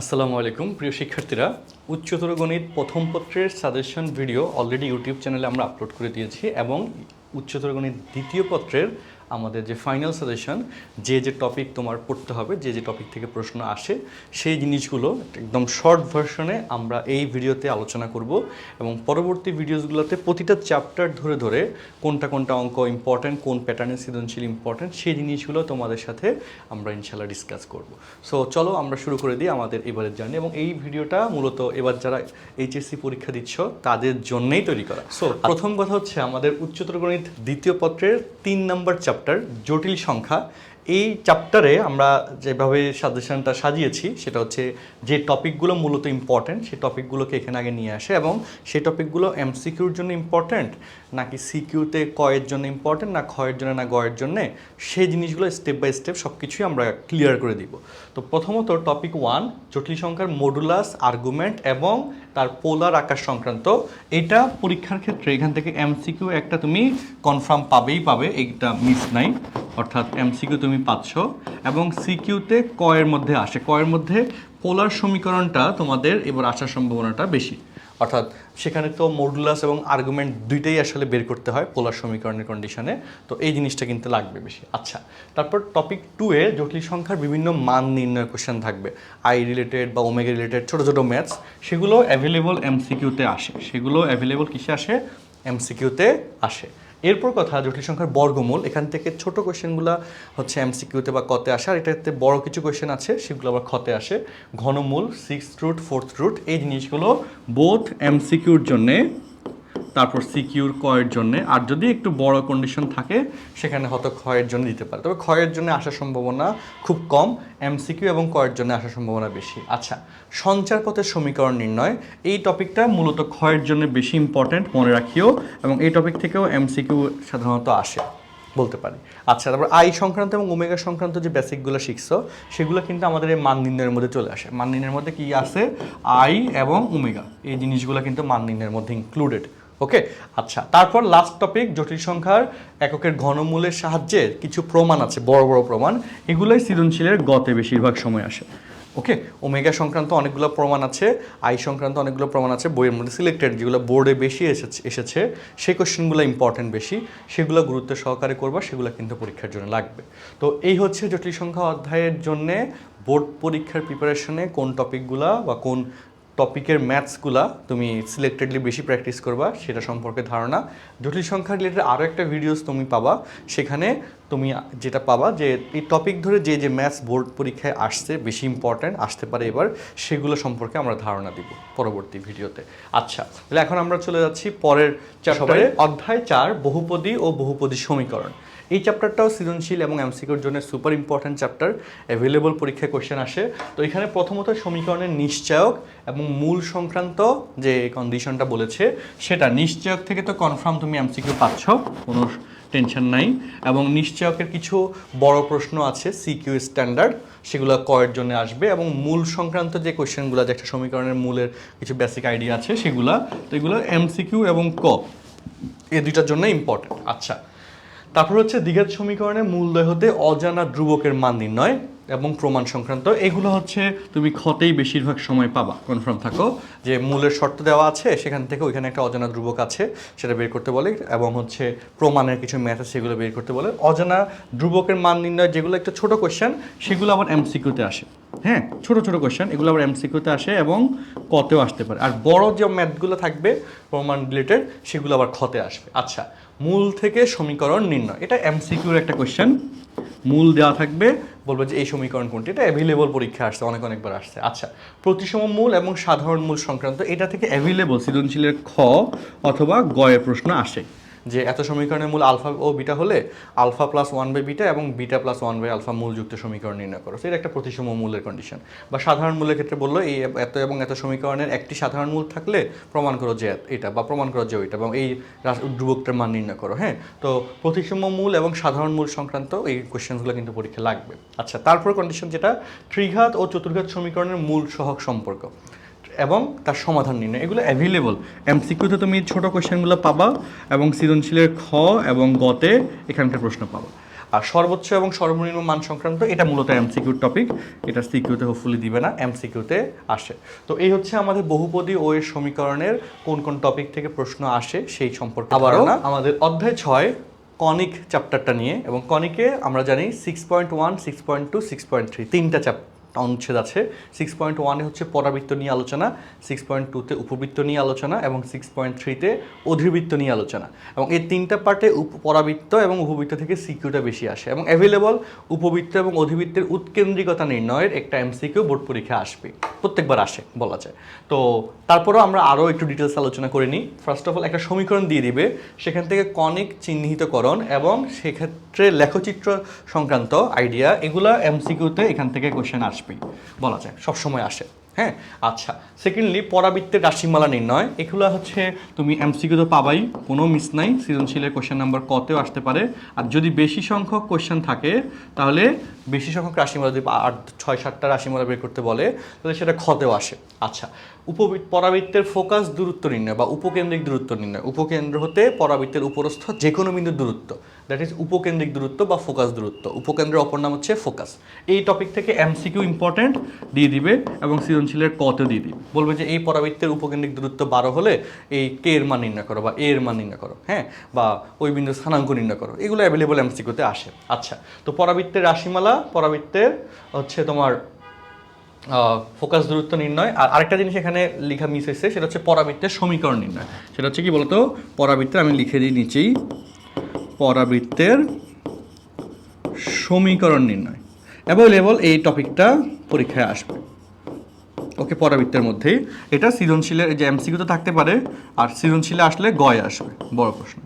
আসসালামু আলাইকুম, প্রিয় শিক্ষার্থীরা। উচ্চতর গণিত প্রথম পত্রের সাজেশন ভিডিও অলরেডি ইউটিউব চ্যানেলে আমরা আপলোড করে দিয়েছি এবং উচ্চতর গণিত দ্বিতীয় পত্রের আমাদের যে ফাইনাল সাজেশন যে যে টপিক তোমার পড়তে হবে যে যে টপিক থেকে প্রশ্ন আসে সেই জিনিসগুলো একদম শর্ট ভার্সনে আমরা এই ভিডিওতে আলোচনা করব এবং পরবর্তী ভিডিওসগুলোতে প্রতিটা চ্যাপ্টার ধরে ধরে কোনটা কোনটা অঙ্ক ইম্পর্ট্যান্ট কোন প্যাটার্নের সৃজনশীল ইম্পর্ট্যান্ট সেই জিনিসগুলো তোমাদের সাথে আমরা ইনশাল্লাহ ডিসকাস করব। সো চলো আমরা শুরু করে দিই আমাদের এবারের জার্নি এবং এই ভিডিওটা মূলত এবার যারা এইচএসসি পরীক্ষা দিচ্ছ তাদের জন্যই তৈরি করা। সো প্রথম কথা হচ্ছে আমাদের উচ্চতর গণিত দ্বিতীয় পত্রের তিন নম্বর চ্যাপ্টার জটিল সংখ্যা এই চ্যাপ্টারে আমরা যেভাবে সাজেশনটা সাজিয়েছি, সেটা হচ্ছে যে টপিকগুলো মূলত ইম্পর্ট্যান্ট সেই টপিকগুলোকে এখানে আগে নিয়ে আসে এবং সেই টপিকগুলো এমসিকিউর জন্য ইম্পর্ট্যান্ট নাকি সিকিউতে কয়ের জন্য ইম্পর্ট্যান্ট না ক্ষয়ের জন্য, না গয়ের জন্য, সেই জিনিসগুলো স্টেপ বাই স্টেপ সব কিছুই আমরা ক্লিয়ার করে দিব। তো প্রথমত টপিক ওয়ান জটিল সংখ্যার মডুলাস আর্গুমেন্ট এবং তার পোলার আকার সংক্রান্ত। এটা পরীক্ষার ক্ষেত্রে এখান থেকে এমসিকিউ একটা তুমি কনফার্ম পাবেই পাবে, এইটা মিস নাই। অর্থাৎ এমসিকিউ তুমি পাচ্ছ, এবং সিকিউতে কয়ের মধ্যে আসে। কয়ের মধ্যে পোলার সমীকরণটা তোমাদের এবার আসার সম্ভাবনাটা বেশি। অর্থাৎ সেখানে তো মডুলাস এবং আর্গুমেন্ট দুইটাই আসলে বের করতে হয় পোলার সমীকরণের কন্ডিশনে তো এই জিনিসটা কিন্তু লাগবে বেশি। আচ্ছা তারপর টপিক টু এ জটিল সংখ্যার বিভিন্ন মান নির্ণয় কোশ্চেন থাকবে। আই রিলেটেড বা ওমেগা রিলেটেড ছোটো ছোটো ম্যাথস সেগুলো অ্যাভেলেবল এমসিকিউতে আসে। সেগুলো অ্যাভেলেবল কিসে আসে? এমসিকিউতে আসে। এরপর কথা জটিল সংখ্যার বর্গমূল। এখান থেকে ছোট কোয়েশ্চেনগুলো হচ্ছে এমসিকিউতে বা কতে আসে, আর এটাতে বড় কিছু কোয়েশ্চেন আছে, সেগুলো আবার ক্ষতে আসে। ঘনমূল সিক্স রুট ফোর্থ রুট এই জিনিসগুলো বোথ এমসিকিউর জন্যে তারপর সিকিউর কয়ের জন্য। আর যদি একটু বড় কন্ডিশন থাকে, সেখানে হয়তো ক্ষয়ের জন্য দিতে পারে। তবে ক্ষয়ের জন্য আসার সম্ভাবনা খুব কম। এমসিকিউ এবং কয়ের জন্য আসার সম্ভাবনা বেশি। আচ্ছা সঞ্চারপথের সমীকরণ নির্ণয়। এই টপিকটা মূলত ক্ষয়ের জন্য বেশি ইম্পর্ট্যান্ট মনে রাখিও। এবং এই টপিক থেকেও এমসিকিউ সাধারণত আসে, বলতে পারি। আচ্ছা তারপর আই সংক্রান্ত এবং ওমেগা সংক্রান্ত যে বেসিকগুলো শিখছো, সেগুলো কিন্তু আমাদের এই মান মধ্যে চলে আসে। মান নির্ণয়ের মধ্যে কি আছে? আই এবং ওমেগা। এই জিনিসগুলো কিন্তু মান মধ্যে ইনক্লুডেড ওকে আচ্ছা তারপর লাস্ট টপিক জটিল সংখ্যার এককের ঘনমূলের সাহায্যে কিছু প্রমাণ আছে, বড় বড় প্রমাণ। এগুলোই সৃজনশীলের গতে বেশিরভাগ সময় আসে। ওকে ওমেগা সংক্রান্ত অনেকগুলো প্রমাণ আছে আই সংক্রান্ত অনেকগুলো প্রমাণ আছে, বইয়ের মধ্যে সিলেক্টেড যেগুলো বোর্ডে বেশি এসেছে এসেছে, সেই কোশ্চেনগুলো ইম্পর্টেন্ট বেশি, সেগুলো গুরুত্ব সহকারে করবা, সেগুলো কিন্তু পরীক্ষার জন্য লাগবে। তো এই হচ্ছে জটিল সংখ্যা অধ্যায়ের জন্যে বোর্ড পরীক্ষার প্রিপারেশনে কোন টপিকগুলা বা কোন টপিকের ম্যাথসগুলা তুমি সিলেক্টেডলি বেশি প্র্যাকটিস করবা সেটা সম্পর্কে ধারণা। জটিল সংখ্যা রিলেটেড আরও একটা ভিডিওস তুমি পাবা সেখানে তুমি যেটা পাবা যে এই টপিক ধরে যে যে ম্যাথস বোর্ড পরীক্ষায় আসছে বেশি ইম্পর্ট্যান্ট আসতে পারে এবার সেগুলো সম্পর্কে আমরা ধারণা দিব পরবর্তী ভিডিওতে আচ্ছা তাহলে এখন আমরা চলে যাচ্ছি পরের চ্যাপ্টারে অধ্যায় চার বহুপদী ও বহুপদী সমীকরণ। এই চ্যাপ্টারটাও সৃজনশীল এবং এমসিকিউর জন্য সুপার ইম্পর্ট্যান্ট চ্যাপ্টার অ্যাভেলেবল পরীক্ষায় কোশ্চেন আসে। তো এখানে প্রথমত সমীকরণের নিশ্চয়ক এবং মূল সংক্রান্ত যে কন্ডিশনটা বলেছে, সেটা নিশ্চয়ক থেকে তো কনফার্ম তুমি এমসিকিউ পাচ্ছ, কোনো টেনশন নাই। এবং নিশ্চয়কের কিছু বড় প্রশ্ন আছে সিকিউ স্ট্যান্ডার্ড সেগুলো কয়ের জন্য আসবে। এবং মূল সংক্রান্ত যে কোয়েশ্চেনগুলো যে একটা সমীকরণের মূলের কিছু বেসিক আইডিয়া আছে, সেগুলো, তো এগুলো এমসিকিউ এবং ক এই দুইটার জন্য ইম্পর্টেন্ট আচ্ছা তারপর হচ্ছে দ্বিঘাত সমীকরণে মূলদয় হতে অজানা ধ্রুবকের মান নির্ণয় এবং প্রমাণ সংক্রান্ত। এগুলো হচ্ছে তুমি ক্ষতেই বেশিরভাগ সময় পাবা। কনফার্ম থাকো যে মূলের শর্ত দেওয়া আছে, সেখান থেকে ওইখানে একটা অজানা ধ্রুবক আছে, সেটা বের করতে বলে, এবং হচ্ছে প্রমাণের কিছু ম্যাথ আছে, সেগুলো বের করতে বলে। অজানা ধ্রুবকের মান নির্ণয় যেগুলো একটা ছোট কোয়েশ্চেন সেগুলো আবার এমসিকিউতে আসে। হ্যাঁ ছোট ছোট কোয়েশ্চেন এগুলো আবার এমসিকিউতে আসে এবং কতেও আসতে পারে। আর বড় যে ম্যাথগুলো থাকবে, প্রমাণ রিলেটেড সেগুলো আবার ক্ষতে আসবে। আচ্ছা মূল থেকে সমীকরণ নির্ণয়। এটা এমসিকিউর একটা কোয়েশ্চেন মূল দেওয়া থাকবে, বলব যে এই সমীকরণ কোনটি? এটা অ্যাভেলেবল পরীক্ষা আসছে, অনেক অনেকবার আসছে। আচ্ছা প্রতিসম মূল এবং সাধারণ মূল সংক্রান্ত এটা থেকে অ্যাভেলেবল সৃজনশীলের খ অথবা গয়ের প্রশ্ন আসে। যে এত সমীকরণের মূল আলফা ও বিটা হলে alpha plus one by beta এবং beta plus one by alpha মূলযুক্ত সমীকরণ নির্ণয় করো। এটা একটা প্রতিসম মূলের কন্ডিশন বা সাধারণ মূলের ক্ষেত্রে বলল, এই এত এবং এত সমীকরণের একটি সাধারণ মূল থাকলে প্রমাণ করো যে এটা বা প্রমাণ করো যে ওইটা এবং এই ধ্রুবকটার মান নির্ণয় করো হ্যাঁ? তো প্রতিসম মূল এবং সাধারণ মূল সংক্রান্ত এই কোশ্চেনগুলো কিন্তু পরীক্ষা লাগবে। আচ্ছা তারপর কন্ডিশন যেটা, ত্রিঘাত ও চতুর্ঘাত সমীকরণের মূল সহক সম্পর্ক। এবং তার সমাধান নির্ণয়। এগুলো অ্যাভেলেবল এমসিকিউতে তুমি ছোটো কোশ্চেনগুলো পাবা এবং সৃজনশীলের খ এবং গতে এখানকার প্রশ্ন পাবা। আর সর্বোচ্চ এবং সর্বনিম্ন মান সংক্রান্ত এটা মূলত এমসিকিউর টপিক এটা সিকিউতে হোপফুলি দিবে না এমসিকিউতে আসে। তো এই হচ্ছে আমাদের বহুপদী ও এর সমীকরণের কোন কোন টপিক থেকে প্রশ্ন আসে সেই সম্পর্কে আবারও আমাদের অধ্যায় ছয় কনিক চ্যাপ্টারটা নিয়ে। এবং কনিকে আমরা জানি six point one six point two six point three তিনটা চ্যাপ্টার অনুচ্ছেদ আছে। সিক্স পয়েন্ট ওয়ানে হচ্ছে পরাবৃত্ত নিয়ে আলোচনা সিক্স পয়েন্ট টুতে উপবৃত্ত নিয়ে আলোচনা এবং সিক্স পয়েন্ট থ্রিতে অধিবৃত্ত নিয়ে আলোচনা। এবং এই তিনটা পার্টে পরাবৃত্ত এবং উপবৃত্ত থেকে সিকিউটা বেশি আসে এবং অ্যাভেলেবল উপবৃত্ত এবং অধিবৃত্তের উৎকেন্দ্রিকতা নির্ণয়ের একটা এমসিকিউ বোর্ড পরীক্ষা আসবে। প্রত্যেকবার আসে, বলা যায়। তো তারপরও আমরা আরও একটু ডিটেলস আলোচনা করে নিই। ফার্স্ট অফ অল একটা সমীকরণ দিয়ে দিবে। সেখান থেকে কনিক চিহ্নিতকরণ এবং সেক্ষেত্রে লেখচিত্র সংক্রান্ত আইডিয়া এগুলা এমসিকিউতে এখান থেকে কোশ্চেন আসবেই, বলা যায়। সবসময় আসে। হ্যাঁ আচ্ছা। সেকেন্ডলি পরাবৃত্তের রাশিমালা নির্ণয়। এগুলো হচ্ছে তুমি এমসিকিউ তো পাবাই, কোনো মিস নাই, সৃজনশীলের কোয়েশ্চেন নাম্বার কতেও আসতে পারে। আর যদি বেশি সংখ্যক কোশ্চেন থাকে, তাহলে বেশি সংখ্যক রাশিমালা যদি আট, ছয়, সাতটা রাশিমালা বের করতে বলে, তাহলে সেটা ক্ষতেও আসে। আচ্ছা উপবৃত্ত পরাবৃত্তের ফোকাস দূরত্ব নির্ণয় বা উপকেন্দ্রিক দূরত্ব নির্ণয়। উপকেন্দ্র হতে পরাবৃত্তের উপরস্থ যে কোনো বিন্দুর দূরত্ব। দ্যাট ইজ উপকেন্দ্রিক দূরত্ব বা ফোকাস দূরত্ব। উপকেন্দ্রের অপর নাম হচ্ছে ফোকাস এই টপিক থেকে এমসিকিউ ইম্পর্টেন্ট দিয়ে দিবে এবং সৃজনশীলের কতেও দিয়ে দিবে? বলবে যে এই পরাবৃত্তের উপকেন্দ্রিক দূরত্ব বারো হলে এই কে এর মান নির্ণয় করো বা এ এর মান নির্ণয় করো হ্যাঁ? বা ওই বিন্দুর স্থানাঙ্ক নির্ণয় করো। এগুলো অ্যাভেলেবল এমসিকিউতে আসে। আচ্ছা তো পরাবৃত্তের রাশিমালা, পরাবৃত্তের হচ্ছে তোমার ফোকাস দূরত্ব নির্ণয়। আর আরেকটা জিনিস এখানে লেখা মিস হয়েছে, সেটা হচ্ছে পরাবৃত্তের সমীকরণ নির্ণয়। সেটা হচ্ছে কি বলতো? পরাবৃত্তের, আমি লিখে দিই নিচেই, পরাবৃত্তের সমীকরণ নির্ণয়। অ্যাভেলেবল এই টপিকটা পরীক্ষায় আসবে। ওকে পরাবৃত্তের মধ্যেই। এটা সৃজনশীলের যে এমসিকিউ তো থাকতে পারে, আর সৃজনশীলে আসলে গয়ে আসবে, বড় প্রশ্ন।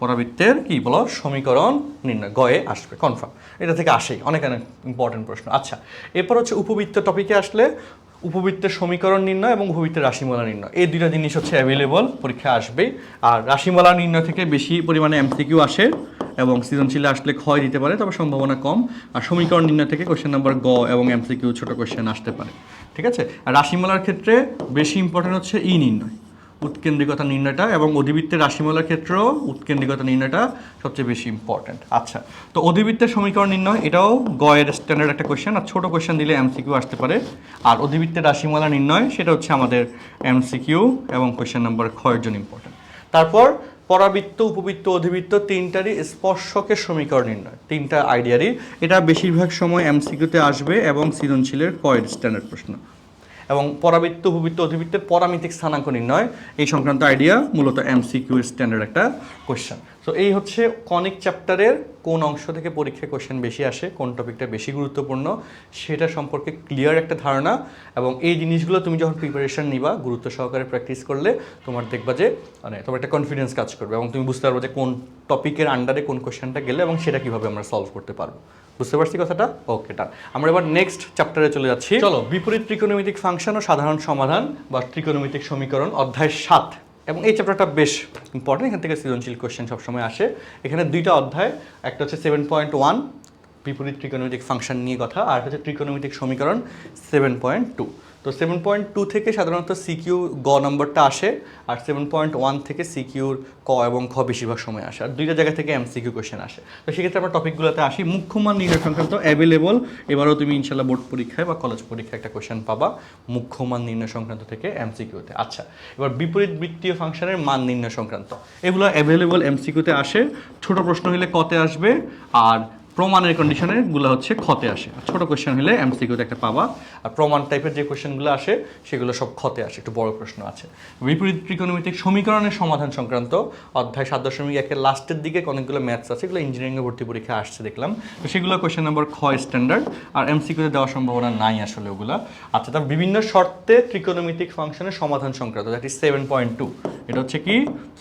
পরাবৃত্তের কি বলো? সমীকরণ নির্ণয়, গয়ে আসবে কনফার্ম এটা থেকে আসেই, অনেক অনেক ইম্পর্টেন্ট প্রশ্ন। আচ্ছা এরপর হচ্ছে উপবৃত্ত টপিকে আসলে উপবৃত্তের সমীকরণ নির্ণয় এবং উপবৃত্তের রাশিমালা নির্ণয়। এই দুইটা জিনিস হচ্ছে অ্যাভেলেবল পরীক্ষা আসবেই। আর রাশিমালা নির্ণয় থেকে বেশি পরিমাণে এমসিকিউ আসে। এবং সৃজনশীলে আসলে ক্ষয় দিতে পারে, তবে সম্ভাবনা কম। আর সমীকরণ নির্ণয় থেকে কোশ্চেন নাম্বার গ এবং এমসিকিউ ছোট কোশ্চেন আসতে পারে। ঠিক আছে? আর রাশিমালার ক্ষেত্রে বেশি ইম্পর্টেন্ট হচ্ছে ই নির্ণয়, উৎকেন্দ্রিকতা নির্ণয়টা এবং অধিবৃত্তের রাশিমালার ক্ষেত্রেও উৎকেন্দ্রিকতা নির্ণয়টা সবচেয়ে বেশি ইম্পর্টেন্ট আচ্ছা তো অধিবৃত্তের সমীকরণ নির্ণয়, এটাও গয়ের স্ট্যান্ডার্ড একটা কোয়েশ্চেন আর ছোটো কোয়েশ্চেন দিলে এমসিকিউ আসতে পারে। আর অধিবৃত্তের রাশিমালা নির্ণয়, সেটা হচ্ছে আমাদের এমসিকিউ এবং কোয়েশ্চেন নাম্বার ক্ষয়ের জন্য ইম্পর্টেন্ট তারপর পরাবৃত্ত, উপবৃত্ত, অধিবৃত্ত তিনটারই স্পর্শকের সমীকরণ নির্ণয়। তিনটা আইডিয়ারই। এটা বেশিরভাগ সময় এমসিকিউতে আসবে এবং সৃজনশীলের কয়ের স্ট্যান্ডার্ড প্রশ্ন। এবং পরাবৃত্ত, উপবৃত্ত, অধিবৃত্তের পরামিতিক স্থানাঙ্ক নির্ণয়। এই সংক্রান্ত আইডিয়া মূলত এমসিকিউ স্ট্যান্ডার্ড একটা কোয়েশ্চেন। তো এই হচ্ছে কনিক চ্যাপ্টারের কোন অংশ থেকে পরীক্ষায় কোশ্চেন বেশি আসে কোন টপিকটা বেশি গুরুত্বপূর্ণ সেটা সম্পর্কে ক্লিয়ার একটা ধারণা এবং এই জিনিসগুলো তুমি যখন প্রিপারেশন নিবা গুরুত্ব সহকারে প্র্যাকটিস করলে তোমার দেখবা যে মানে তোমার একটা কনফিডেন্স কাজ করবে এবং তুমি বুঝতে পারবে যে কোন টপিকের আন্ডারে কোন কোশ্চেনটা গেলে এবং সেটা কীভাবে আমরা সলভ করতে পারব। বুঝতে পারছি কথাটা? ওকে টা আমরা এবার নেক্সট চ্যাপ্টারে চলে যাচ্ছি। চলো। বিপরীত ত্রিকোণমিতিক ফাংশন ও সাধারণ সমাধান বা ত্রিকোণমিতিক সমীকরণ অধ্যায় সাত। এবং এই চ্যাপ্টারটা বেশ ইম্পর্টেন্ট এখান থেকে সৃজনশীল কোয়েশ্চেন সবসময় আসে। এখানে দুইটা অধ্যায়, একটা হচ্ছে সেভেন পয়েন্ট ওয়ান বিপরীত ত্রিকোণমিতিক ফাংশন নিয়ে কথা, আর হচ্ছে ত্রিকোণমিতিক সমীকরণ সেভেন পয়েন্ট টু তো সেভেন পয়েন্ট টু থেকে সাধারণত সিকিউ গ নম্বরটা আসে আর সেভেন পয়েন্ট ওয়ান থেকে সিকিউর ক এবং খ বেশিরভাগ সময় আসে আর দুইটা জায়গা থেকে এমসিকিউ কোশ্চেন আসে। তো সেক্ষেত্রে আমরা টপিকগুলোতে আসি। মুখ্যমান নির্ণয় সংক্রান্ত অ্যাভেলেবল এবারও তুমি ইনশাল্লাহ বোর্ড পরীক্ষায় বা কলেজ পরীক্ষায় একটা কোশ্চেন পাবা মুখ্যমান নির্ণয় সংক্রান্ত থেকে এমসিকিউতে আচ্ছা এবার বিপরীত বৃত্তীয় ফাংশনের মান নির্ণয় সংক্রান্ত। এগুলো অ্যাভেলেবল এমসিকিউতে আসে। ছোট প্রশ্ন হলে কতে আসবে? আর প্রমাণের কন্ডিশনেরগুলো হচ্ছে ক্ষতে আসে। ছোট কোয়েশ্চেন হলে এমসিকিউতে একটা পাবা। আর প্রমাণ টাইপের যে কোয়েশ্চেনগুলো আসে, সেগুলো সব ক্ষতে আসে। একটু বড় প্রশ্ন আছে। বিপরীত ত্রিকোণমিতিক সমীকরণের সমাধান সংক্রান্ত অধ্যায় সাত দশমিক একের লাস্টের দিকে অনেকগুলো ম্যাথস আছে, এগুলো ইঞ্জিনিয়ারিং ভর্তি পরীক্ষা আসছে দেখলাম। তো সেগুলো কোয়েশ্চেন নাম্বার খ স্ট্যান্ডার্ড আর এমসিকিউতে দেওয়ার সম্ভাবনা নাই আসলে ওগুলো। আচ্ছা তার বিভিন্ন শর্তে ত্রিকোণমিতিক ফাংশনের সমাধান সংক্রান্ত that is seven point two এটা হচ্ছে কি?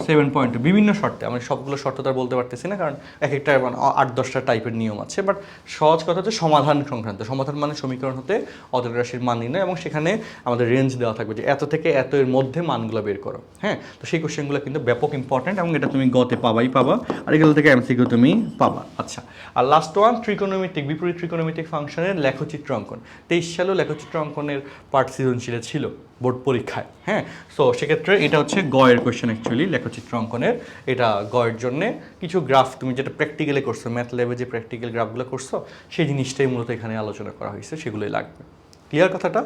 সেভেন পয়েন্ট টু বিভিন্ন শর্তে। আমি সবগুলো শর্ত তো আর বলতে পারতেছি না, কারণ এক একটা মানে আট দশটা টাইপের নিয়ম আছে বাট সহজ কথা হচ্ছে সমাধান সংক্রান্ত। সমাধান মানে সমীকরণ হতে অতটা রাশির মান নির্ণয় এবং সেখানে আমাদের রেঞ্জ দেওয়া থাকবে যে এত থেকে এত এর মধ্যে মানগুলো বের করো। হ্যাঁ? তো সেই কোশ্চেনগুলো কিন্তু ব্যাপক ইম্পর্টেন্ট এবং এটা তুমি গতে পাবাই পাবা। আর এগুলো থেকে এমসিকিউ তুমি পাবা। আচ্ছা আর লাস্ট ওয়ান ত্রিকোণমিতিক বিপরীত ত্রিকোণমিতিক ফাংশনের লেখচিত্র অঙ্কন। তেইশ সালেও লেখচিত্র অঙ্কনের পার্ট সৃজনশীলে ছিল বোর্ড পরীক্ষায়। হ্যাঁ? সো সেক্ষেত্রে এটা হচ্ছে গয়ের কোয়েশ্চেন অ্যাকচুয়ালি লেখচিত্র অঙ্কনের। এটা গয়ের জন্য কিছু গ্রাফ তুমি যেটা প্র্যাকটিক্যালি করছ ম্যাথ লেভে যে প্র্যাকটিক্যাল গ্রাফগুলো করছ সেই জিনিসটাই মূলত এখানে আলোচনা করা হয়েছে সেগুলোই লাগবে। ক্লিয়ার কথাটা?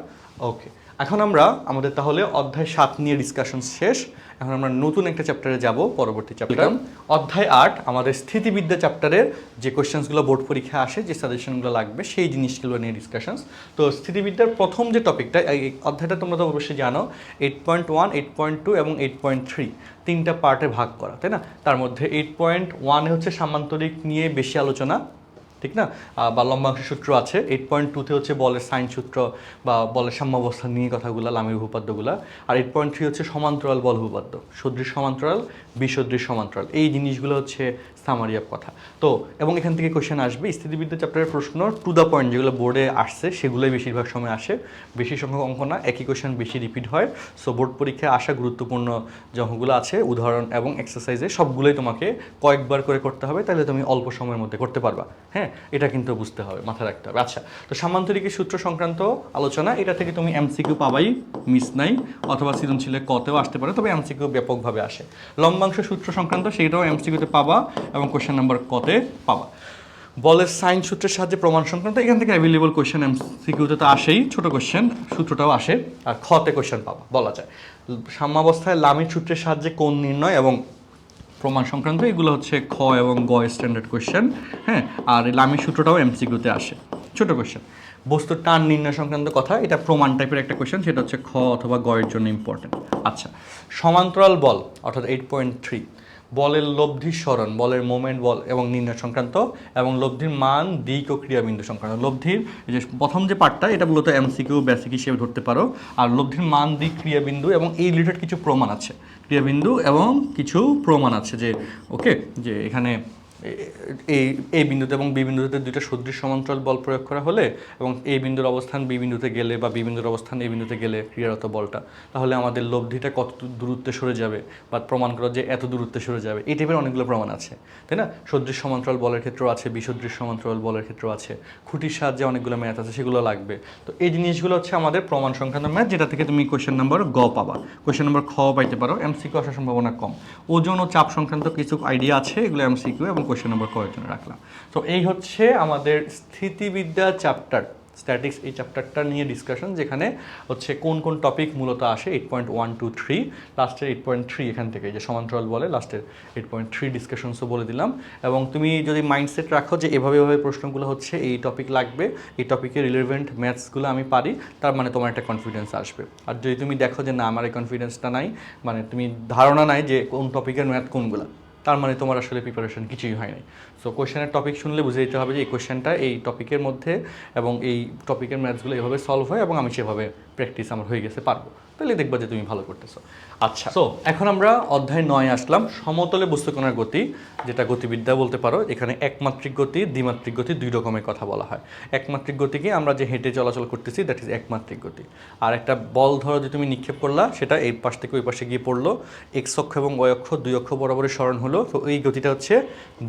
ওকে এখন আমরা আমাদের তাহলে অধ্যায় সাত নিয়ে ডিসকাশন শেষ। এখন আমরা নতুন একটা চ্যাপ্টারে যাব পরবর্তী চ্যাপ্টার অধ্যায় আট আমাদের স্থিতিবিদ্যা চ্যাপ্টারের যে কোয়েশ্চেন্সগুলো বোর্ড পরীক্ষায় আসে যে সাজেশনগুলো লাগবে সেই জিনিসগুলো নিয়ে ডিসকাশন তো স্থিতিবিদ্যার প্রথম যে টপিকটা এই এই অধ্যায়টা তোমরা তো অবশ্যই জানো eight point one eight point two এবং এইট পয়েন্ট থ্রি তিনটা পার্টে ভাগ করা তাই না? তার মধ্যে এইট পয়েন্ট ওয়ানে হচ্ছে সামান্তরিক নিয়ে বেশি আলোচনা ঠিক না? বা লম্বাংশ সূত্র আছে। এইট পয়েন্ট টুতে হচ্ছে বলের সাইন সূত্র বা বলের সাম্যাবস্থা নিয়ে কথাগুলো, লামের উপপাদ্যগুলো। আর এইট পয়েন্ট থ্রি হচ্ছে সমান্তরাল বল উপপাদ্য, সদৃশ সমান্তরাল, বিসদৃশ সমান্তরাল। এই জিনিসগুলো হচ্ছে সামারি অফ কথা। তো, এবং এখান থেকে কোশ্চেন আসবে, স্থিতিবিদ্যা চ্যাপ্টারের প্রশ্ন টু দ্য পয়েন্ট যেগুলো বোর্ডে আসছে, সেগুলোই বেশিরভাগ সময় আসে। বেশি সংখ্যক অঙ্ক না, একই কোশ্চেন বেশি রিপিট হয়। সো বোর্ড পরীক্ষায় আসা গুরুত্বপূর্ণ যে অঙ্কগুলো আছে, উদাহরণ এবং এক্সারসাইজে সবগুলোই তোমাকে কয়েকবার করে করতে হবে, তাহলে তুমি অল্প সময়ের মধ্যে করতে পারবা। হ্যাঁ এটা কিন্তু বুঝতে হবে, মাথায় রাখতে হবে। আচ্ছা তো সামান্তরিকের সূত্র সংক্রান্ত আলোচনা, এটা থেকে তুমি এমসিকিউ পাবাই মিস নাই, অথবা সৃজনশীলে কতেও আসতে পারে, তবে এমসিকিউ ব্যাপকভাবে আসে। লম্বাংশ সূত্র সংক্রান্ত সেইটাও এমসিকিউতে পাবা। এবং কোশ্চেন নাম্বার কতে পাবা। বলের সাইন সূত্রের সাহায্যে প্রমাণ সংক্রান্ত এখান থেকে অ্যাভেলেবল কোশ্চেন এমসিকিউতে তো আসেই, ছোট কোশ্চেন সূত্রটাও আসে, আর খতে কোশ্চেন পাবা, বলা যায়। সাম্যাবস্থায় লামির সূত্রের সাহায্যে কোন নির্ণয় এবং প্রমাণ সংক্রান্ত, এগুলো হচ্ছে খ এবং গ স্ট্যান্ডার্ড কোশ্চেন হ্যাঁ আর লামির সূত্রটাও এমসিকিউতে আসে। ছোট কোশ্চেন বস্তুর টান নির্ণয় সংক্রান্ত কথা, এটা প্রমাণ টাইপের একটা কোশ্চেন সেটা হচ্ছে খ অথবা গ এর জন্য ইম্পর্টেন্ট আচ্ছা সমান্তরাল বল, অর্থাৎ এইট পয়েন্ট থ্রি বলের লব্ধির স্মরণ, বলের মোমেন্ট বল এবং নির্ণয় সংক্রান্ত এবং লব্ধির মান, দিক ও ক্রিয়াবিন্দু সংক্রান্ত। লব্ধির যে প্রথম যে পার্টটা এটা মূলত এমসিকিউ বেসিক হিসেবে ধরতে পারো। আর লব্ধির মান, দিক, ক্রিয়াবিন্দু এবং এই রিলেটেড কিছু প্রমাণ আছে। ক্রিয়াবিন্দু এবং কিছু প্রমাণ আছে যে ওকে যে এখানে এই এই বিন্দুতে এবং বি বিন্দুতে দুইটা সদৃশ সমান্তরাল বল প্রয়োগ করা হলে এবং এই বিন্দুর অবস্থান বি বিন্দুতে গেলে বা বি বিন্দুর অবস্থান এই বিন্দুতে গেলে ক্রিয়ারত বলটা, তাহলে আমাদের লব্ধিটা কত দূরত্বে সরে যাবে বা প্রমাণ করা যে এত দূরত্বে সরে যাবে। এই টাইপের অনেকগুলো প্রমাণ আছে, তাই না? সদৃশ সমান্তরাল বলের ক্ষেত্রেও আছে, বিসদৃশ সমান্তরাল বলের ক্ষেত্রেও আছে, খুঁটির সাহায্যে অনেকগুলো ম্যাথ আছে, সেগুলো লাগবে। তো এই জিনিসগুলো হচ্ছে আমাদের প্রমাণ সংক্রান্ত ম্যাথ যেটা থেকে তুমি কোয়েশ্চেন নাম্বার গ পাবা। কোয়েশ্চেন নাম্বার খ পাইতে পারো এমসিকিউ আসার সম্ভাবনা কম। ওজন ও চাপ সংক্রান্ত কিছু আইডিয়া আছে, এগুলো এমসিকিউ এবং কোয়েশ্চেন নাম্বার ক এর জন্য রাখলাম। তো এই হচ্ছে আমাদের স্থিতিবিদ্যা চ্যাপ্টার স্ট্যাটিক্স এই চ্যাপ্টারটা নিয়ে ডিসকাশন যেখানে হচ্ছে কোন কোন টপিক মূলত আসে eight point one two three লাস্টের এইট পয়েন্ট থ্রি এখান থেকে যে সমান্তরাল বলে লাস্টের এইট পয়েন্ট থ্রি ডিসকাশনসও বলে দিলাম। এবং তুমি যদি মাইন্ডসেট রাখো যে এভাবে এভাবে প্রশ্নগুলো হচ্ছে, এই টপিক লাগবে, এই টপিকে রিলেভেন্ট ম্যাথসগুলো আমি পারি, তার মানে তোমার একটা কনফিডেন্স আসবে। আর যদি তুমি দেখো যে না, আমার এই কনফিডেন্সটা নাই মানে তুমি ধারণা নাই যে কোন টপিকের ম্যাথ কোনগুলো তার মানে তোমার আসলে প্রিপারেশন কিছুই হয়নি। সো কোয়েশ্চেনের টপিক শুনলে বুঝে দিতে হবে যে এই কোয়েশ্চেনটা এই টপিকের মধ্যে এবং এই টপিকের ম্যাথসগুলো এভাবে সলভ হয় এবং আমি সেভাবে প্র্যাকটিস আমার হয়ে গেছে, পারব। তাহলে দেখবা যে তুমি ভালো করতেছো। আচ্ছা সো এখন আমরা অধ্যায় নয় আসলাম, সমতলে বস্তুকণার গতি, যেটা গতিবিদ্যা বলতে পারো, এখানে একমাত্রিক গতি, দ্বিমাত্রিক গতি, দুই রকমের কথা বলা হয়। একমাত্রিক গতিকে আমরা যে হেঁটে চলাচল করতেছি দ্যাট ইজ একমাত্রিক গতি। আর একটা বল ধরো যে তুমি নিক্ষেপ করলা, সেটা এই পাশ থেকে ওই পাশে গিয়ে পড়ল এক্স অক্ষ এবং ওই অক্ষ দুই অক্ষ বরাবরের স্মরণ হলো, তো এই গতিটা হচ্ছে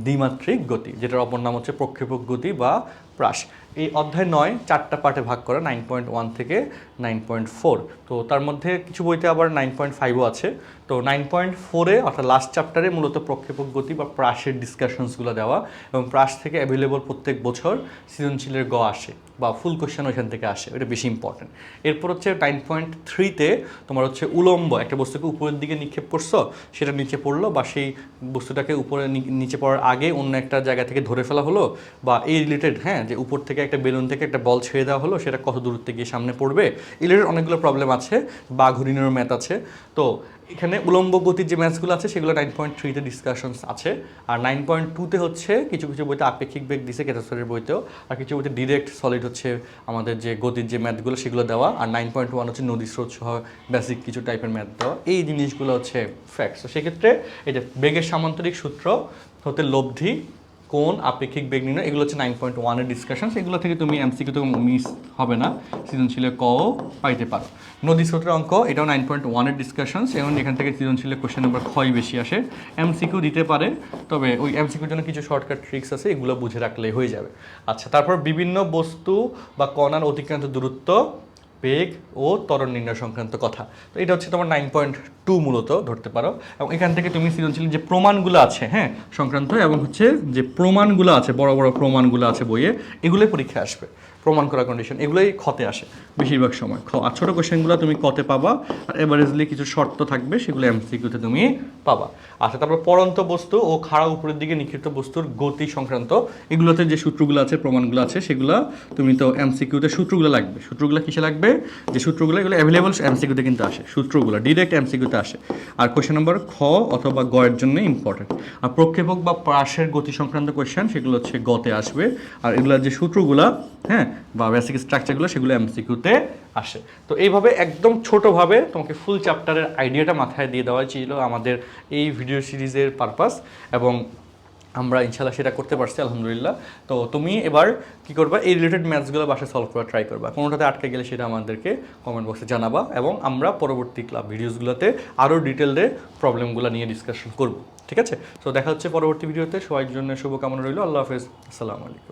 দ্বিমাত্রিক গতি যেটার অপর নাম হচ্ছে প্রক্ষেপক গতি বা প্রাস এই অধ্যায় নয়, চারটা পার্টে ভাগ করা নাইন পয়েন্ট ওয়ান থেকে নাইন পয়েন্ট ফোর তো তার মধ্যে কিছু বইতে আবার নাইন পয়েন্ট ফাইভও আছে। তো নাইন পয়েন্ট ফোরে অর্থাৎ লাস্ট চ্যাপ্টারে মূলত প্রক্ষেপক গতি বা প্রাসের ডিসকাশনসগুলো দেওয়া এবং প্রাস থেকে অ্যাভেলেবল প্রত্যেক বছর সৃজনশীলের গ আসে বা ফুল কোশ্চেন ওইখান থেকে আসে, এটা বেশি ইম্পর্টেন্ট এরপর হচ্ছে নাইন পয়েন্ট থ্রিতে তোমার হচ্ছে উলম্ব, একটা বস্তুকে উপরের দিকে নিক্ষেপ করছ, সেটা নিচে পড়ল বা সেই বস্তুটাকে উপরে নিচে পড়ার আগে অন্য একটা জায়গা থেকে ধরে ফেলা হলো বা এই রিলেটেড হ্যাঁ যে উপর থেকে একটা বেলুন থেকে একটা বল ছেড়ে দেওয়া হলো, সেটা কত দূরত্বে গিয়ে সামনে পড়বে? রিলেটেড অনেকগুলো প্রবলেম আছে, বা ঘূর্ণিনের ম্যাথ আছে। তো এখানে উলম্ব গতির যে ম্যাথসগুলো আছে, সেগুলো নাইন পয়েন্ট থ্রিতে ডিসকাশনস আছে। আর নাইন পয়েন্ট টুতে হচ্ছে কিছু কিছু বইতে আপেক্ষিক বেগ দিছে কেতাসরের বইতেও, আর কিছু বইতে ডিরেক্ট সলিড হচ্ছে আমাদের যে গতির যে ম্যাথগুলো, সেগুলো দেওয়া। আর নাইন পয়েন্ট ওয়ান হচ্ছে নদী স্রোত সহ বেসিক কিছু টাইপের ম্যাথ দেওয়া। এই জিনিসগুলো হচ্ছে ফ্যাক্টস তো সেক্ষেত্রে যে বেগের সামান্তরিক সূত্র হতে লব্ধি কোন আপেক্ষিক বেগ নির্ণয়, এগুলো হচ্ছে নাইন পয়েন্ট ওয়ানের ডিসকাশন এগুলো থেকে তুমি এমসিকিউ তো মিস হবে না, সৃজনশীলে ক পাইতে পারো। নদী স্রোতের অঙ্ক, এটাও নাইন পয়েন্ট ওয়ানের ডিসকাশন এবং এখান থেকে সৃজনশীলে কোশ্চেন নাম্বার ক্ষয় বেশি আসে। এমসিকিউ দিতে পারে, তবে ওই এমসিকিউর জন্য কিছু শর্টকাট ট্রিক্স আছে, এগুলো বুঝে রাখলেই হয়ে যাবে। আচ্ছা তারপর বিভিন্ন বস্তু বা কণার অতিক্রান্ত দূরত্ব বেগ ও ত্বরণ নির্ণয় সংক্রান্ত কথা। তো এটা হচ্ছে তোমার নাইন পয়েন্ট টু মূলত ধরতে পারো। এবং এখান থেকে তুমি সৃজনশীল যে প্রমাণগুলো আছে হ্যাঁ সংক্রান্ত এবং হচ্ছে যে প্রমাণগুলো আছে, বড় বড় প্রমাণগুলো আছে বইয়ে, এগুলোই পরীক্ষা আসবে। প্রমাণ করা কন্ডিশন এগুলোই খতে আসে বেশিরভাগ সময়। খ, আর ছোটো কোশ্চেনগুলো তুমি কতে পাবা, আর এভারেজলি কিছু শর্ত থাকবে, সেগুলো এমসিকিউতে তুমি পাবা। আচ্ছা তারপর পরন্ত বস্তু ও খাড়া উপরের দিকে নিক্ষিপ্ত বস্তুর গতি সংক্রান্ত, এগুলোতে যে সূত্রগুলো আছে, প্রমাণগুলো আছে, সেগুলো তুমি তো এমসিকিউতে সূত্রগুলো লাগবে। সূত্রগুলো কিসে লাগবে? যে সূত্রগুলো, এগুলো অ্যাভেলেবল এমসিকিউতে কিন্তু আসে। সূত্রগুলো ডিরেক্ট এমসিকিউতে আসে। আর কোশ্চেন নম্বর খ অথবা গ এর জন্য ইম্পর্টেন্ট আর প্রক্ষেপক বা পাশের গতি সংক্রান্ত কোশ্চেন সেগুলো হচ্ছে গতে আসবে। আর এগুলোর যে সূত্রগুলো হ্যাঁ বা বেসিক স্ট্রাকচারগুলো সেগুলো এমসিকিউতে আসে। তো এইভাবে একদম ছোটোভাবে তোমাকে ফুল চ্যাপ্টারের আইডিয়াটা মাথায় দিয়ে দেওয়া ছিল আমাদের এই ভিডিও সিরিজের পারপাস এবং আমরা ইনশাল্লাহ সেটা করতে পারছি, আলহামদুলিল্লাহ। তো তুমি এবার কি করবা, এই রিলেটেড ম্যাথসগুলো বাসায় সলভ করা ট্রাই করবা। কোনোটাতে আটকে গেলে সেটা আমাদেরকে কমেন্ট বক্সে জানাবা এবং আমরা পরবর্তী ক্লাব ভিডিওসগুলোতে আরও ডিটেলডে প্রবলেমগুলো নিয়ে ডিসকাশন করব। ঠিক আছে? তো দেখা হচ্ছে পরবর্তী ভিডিওতে সবাই জন্য শুভকামনা রইল। আল্লাহ হাফেজ। আসসালামু আলাইকুম।